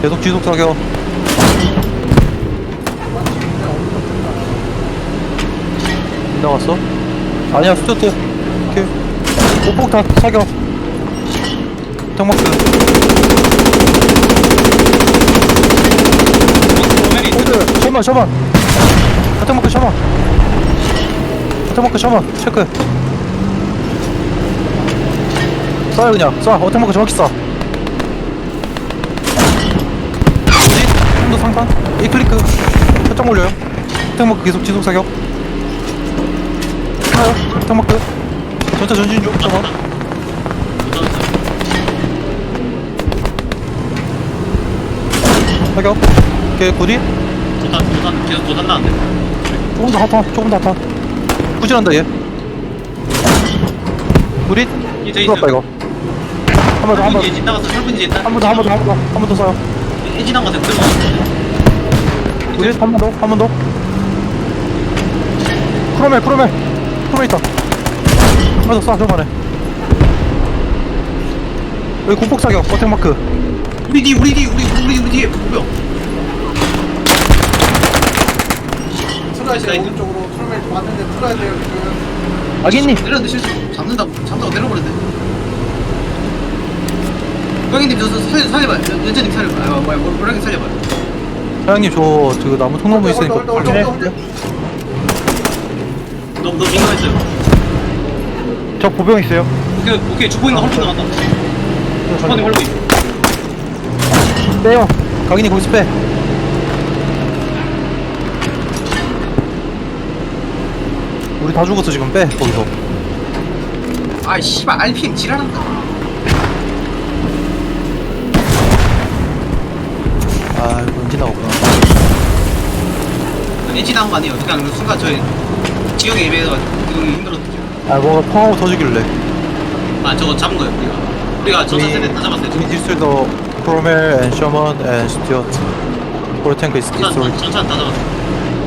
계속 지속 사격. 나갔어? 아니야, 스투트. 오케이. 다 사격. 오메리 호드, 셔먼, 셔먼. 탕마크, 셔먼. 탕마크, 셔먼. 체크. 쏴요, 그냥. 쏴. 어탕마크 정확히 쏴. 3번 상단 1클릭 살짝 올려요. 탱마크 계속 지속 사격. 하요 탱마크 전차 전진 중 잠깐 사격. 오케이 구디? 도산 도산 계속 도산 나는데 조금 더 하타 조금 더 하타 후진한다 얘. 우리 이제 이제 들었다 이거. 한 번 더 한 번 더 한 번 더 한 번 더 한 번 더 한 번 더 쏴요. 엔진 나가서 들어 로 우리 한번 더 한 번 더 크로멜 크로멜 크로멜 있다 한번더쏴 저번에 여기 군폭 사격 버텍 마크 우리 뒤 우리 뒤 우리 우리 우리 뒤에 왔는데 돼요 지금 아기님 내렸는데 실수 잡는다고 잡는다고 내려버렸네 형님 저 살, 살려봐요 연- 연재님 살려봐요 아 뭐야 뭐라긴 살려봐요 사장님 저 저거 나무 통나무 있으니까 홀드. 너무 너무 민감했어요 저 보병 있어요. 오케이 오케이 주포인가 헐크 나갔다. 주포님 헐크 빼요. 각인이 거기서 빼. 우리 다 죽었어 지금. 빼 거기서. 아이 씨발 RPM 지랄한다 엔진 나온 거 아니에요? 그냥 순간 저희 지형에 예배해가지고 이동이 힘들었죠. 아 뭐가 펑하고 터지길래. 아 저거 잡은 거예요 우리가. 우리가 전사 세대 다 잡았어요 destroyed the Cromwell and Sherman and Stuart. Four tank is 전차. 전차 다 잡았어요